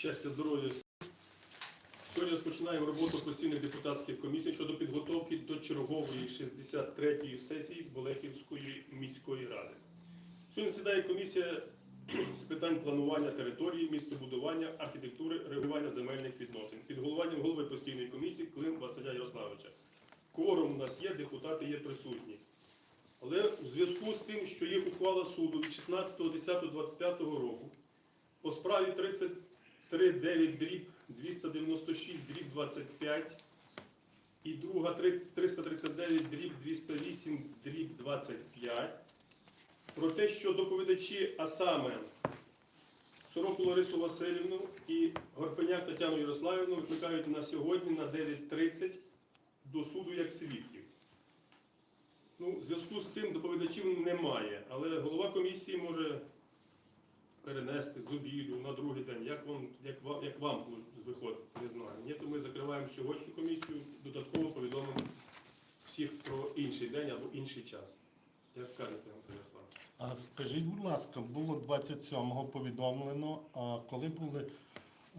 Щастя, здоров'я всім. Сьогодні розпочинаємо роботу постійних депутатських комісій щодо підготовки до чергової 63-ї сесії Болехівської міської ради. Сьогодні сідає комісія з питань планування території, містобудування, архітектури, регулювання земельних відносин під головуванням голови постійної комісії Клим Василя Ярославовича. Кворум у нас є, депутати є присутні. Але у зв'язку з тим, що є ухвала суду від 16.10.25 року по справі 33.9 дріб 296 дріб 25 і друга 339 дріб 208 дріб 25 про те, що доповідачі, а саме Сороку Ларису Васильівну і Горпеняк Тетяну Ярославівну викликають на сьогодні на 9.30 до суду як свідків. Ну, зв'язку з цим доповідачів немає, але голова комісії може перенести з обіду на другий день. Як вам, як вам, як вам виходить, не знаю. Ні, то ми закриваємо сьогоднішню комісію, додатково повідомимо всіх про інший день або інший час. Як кажете, Ярослав? А скажіть, будь ласка, було 27-го повідомлено, а коли були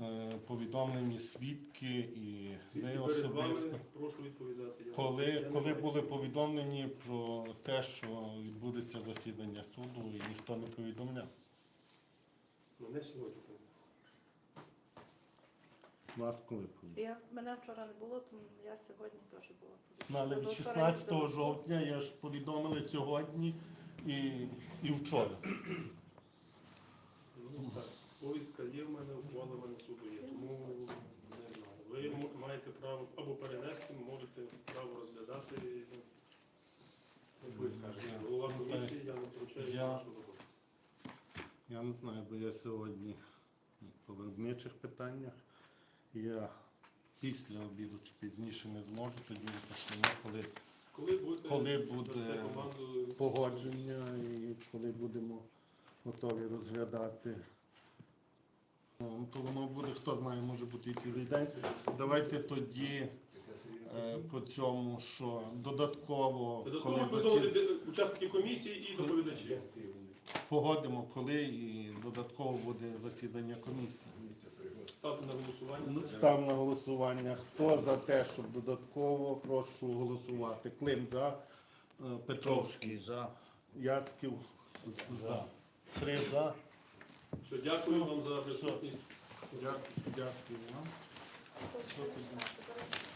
е, повідомлені свідки і ви Свідки перед вами, прошу відповідати. Я- Коли, я не коли маю. були повідомлені про те, що відбудеться засідання суду, і ніхто не повідомляв? Ну, не сьогодні. Вас коли? Я, мене вчора не було, тому я сьогодні теж була. Ну, але від 16 вчора жовтня я ж повідомили сьогодні і, і вчора. Ну, так. Повістка є в мене, ухвала в мене суду є. Тому не знаю. Ви маєте право або перенести, можете право розглядати. Як ви скажете, голова Ну, комісії, я не втручаюся в я- вашу роботу. Я не знаю, бо я сьогодні по виробничих питаннях. Я після обіду чи пізніше не зможу, тоді почнемо, коли Коли будете Коли буде команду, погодження і коли будемо готові розглядати. Ну, То воно буде, хто знає, може бути і цілий день. Давайте тоді е, по цьому, що додатково, додатково засід... учасники комісії і доповідачі. Погодимо, коли і додатково буде засідання комісії. Ставте на голосування. Ну. Став на голосування. Хто за те, щоб додатково, прошу голосувати. Клим за, е, Петровський за, Яцьків за. Три за. Все, дякую вам за присутність. Дякую вам. Що це зараз